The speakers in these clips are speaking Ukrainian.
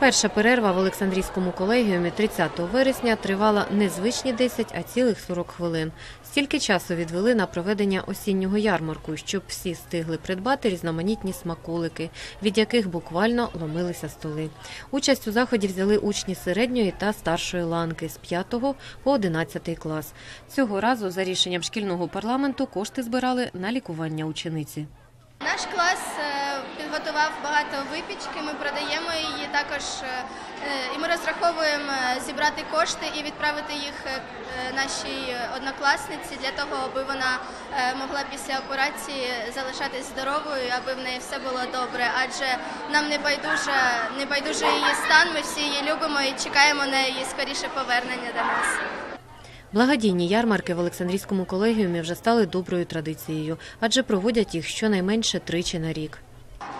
Перша перерва в Олександрійському колегіумі 30 вересня тривала не звичні 10, а цілих 40 хвилин. Стільки часу відвели на проведення осіннього ярмарку, щоб всі встигли придбати різноманітні смаколики, від яких буквально ломилися столи. Участь у заході взяли учні середньої та старшої ланки з 5 по 11 клас. Цього разу, за рішенням шкільного парламенту, кошти збирали на лікування учениці. Наш клас підготував багато випічки. Ми продаємо її також, е, е, і ми розраховуємо е, зібрати кошти і відправити їх нашій однокласниці для того, аби вона могла після операції залишатись здоровою, аби в неї все було добре. Адже нам не байдуже, не байдуже її стан. Ми всі її любимо і чекаємо на її скоріше повернення до нас. Благодійні ярмарки в Олександрійському колегіумі вже стали доброю традицією, адже проводять їх щонайменше тричі на рік.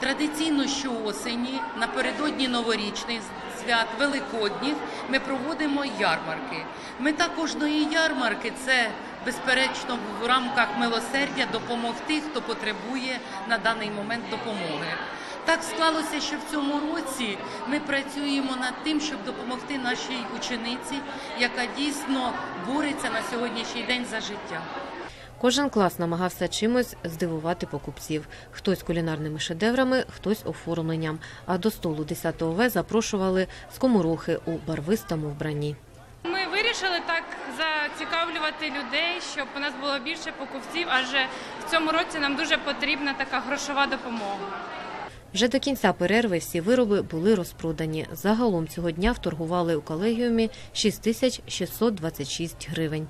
Традиційно щоосені, напередодні новорічних свят, великодніх, ми проводимо ярмарки. Мета кожної ярмарки це безперечно в рамках милосердя допомогти, хто потребує на даний момент допомоги. Так склалося, що в цьому році ми працюємо над тим, щоб допомогти нашій учениці, яка дійсно бореться на сьогоднішній день за життя. Кожен клас намагався чимось здивувати покупців. Хтось кулінарними шедеврами, хтось оформленням. А до столу 10 В запрошували скоморохи у барвистому вбранні. Ми вирішили так зацікавлювати людей, щоб у нас було більше покупців, адже в цьому році нам дуже потрібна така грошова допомога. Вже до кінця перерви всі вироби були розпродані. Загалом цього дня вторгували у колегіумі 6626 гривень.